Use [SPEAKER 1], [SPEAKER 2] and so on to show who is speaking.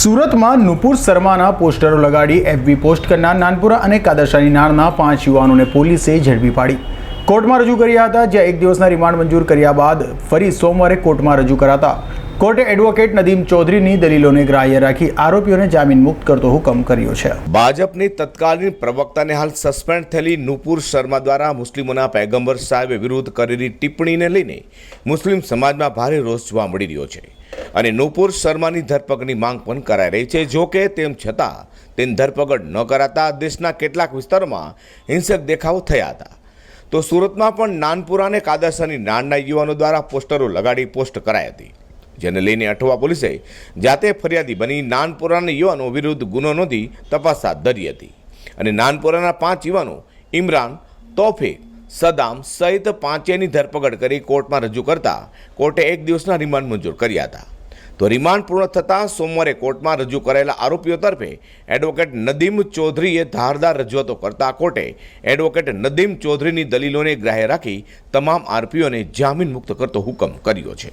[SPEAKER 1] સુરતમાં નુપુર શર્માના પોસ્ટરો લગાડી એફબી પોસ્ટ કરનાર નાનપુરા અને કાદરશાની નાળના પાંચ યુવાનોને પોલીસે ઝડપી પાડી. કોર્ટમાં રજૂ કર્યા હતા, જ્યાં એક દિવસના રિમાન્ડ મંજૂર કર્યા બાદ ફરી સોમવારે કોર્ટમાં રજૂ કરાતા. કોર્ટે એડવોકેટ નદીમ ચૌધરીની દલીલોને ગ્રાહ્ય રાખી આરોપીઓને જામીન મુક્ત કરતો હુકમ કર્યો છે.
[SPEAKER 2] ભાજપની તત્કાલીન પ્રવક્તાને હાલ સસ્પેન્ડ થયેલી નુપુર શર્મા દ્વારા મુસ્લિમોના પૈગંબર સાહેબ વિરુદ્ધ કરેલી ટિપ્પણીને લઈને મુસ્લિમ સમાજમાં ભારે રોષ જોવા મળી રહ્યો છે. અને નુપુર શર્માની ધરપકડની માંગ પણ કરાઈ રહી છે. જો કે તેમ છતાં, તેની ધરપકડ ન કરાતા દેશના કેટલાક વિસ્તારોમાં હિંસક દેખાવો થયા હતા. તો સુરતમાં પણ નાનપુરા અને કાદરસાની નાનના યુવાનો દ્વારા પોસ્ટરો લગાડી પોસ્ટ કરાઈ હતી. જેને લઈને અઠવા પોલીસે જાતે ફરિયાદી બની નાનપુરાના યુવાનો વિરુદ્ધ ગુનો નોંધી તપાસ હાથ ધરી હતી. અને નાનપુરાના પાંચ યુવાનો ઇમરાન, તોફે, સદામ સહિત પાંચેયની ધરપકડ કરી કોર્ટમાં રજૂ કરતા કોર્ટે એક દિવસના રિમાન્ડ મંજૂર કર્યા હતા. તો રિમાન્ડ પૂર્ણ થતાં સોમવારે કોર્ટમાં રજૂ કરાયેલા આરોપીઓ તરફે એડવોકેટ નદીમ ચૌધરીએ ધારદાર રજૂઆતો કરતા કોર્ટે એડવોકેટ નદીમ ચૌધરીની દલીલોને ગ્રાહ્ય રાખી તમામ આરોપીઓને જામીન મુક્ત કરતો હુકમ કર્યો છે.